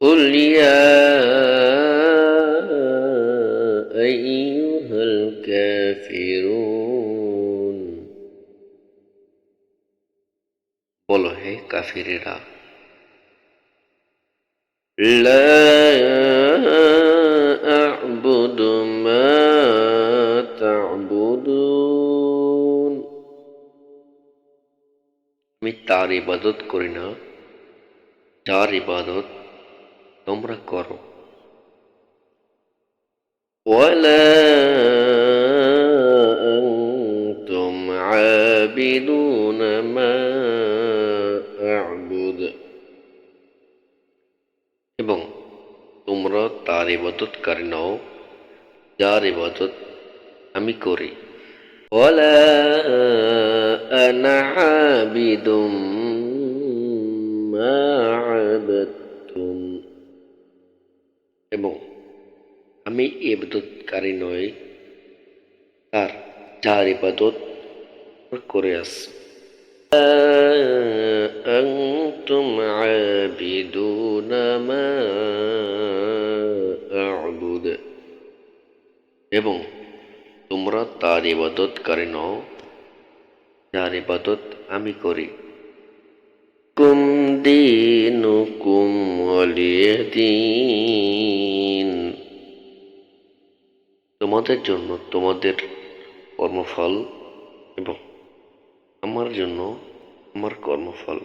قل يا أيها الكافرون বলো হে কাফিরেরা لا أعبد ما تعبدون আমি তার ইবাদত করি না যার ইবাদত তোমরা করো ولا أنتم عابدون ما أعبد এবং তোমরা তার ইবাদতকারী নও যার ইবাদত আমি করি ولا أنا عابد ما عبدتم এবং আমি ইবাদতকারী নই তার যার ইবাদত করে আসছি أنتم عابدون ما أعبد এবং তোমরা তার ইবাদতকারী নও যার ইবাদত আমি করি কুম দিনুকুম ওয়ালিয়াদিন তোমাদের জন্য তোমাদের কর্মফল এবং আমার জন্য আমার কর্মফল।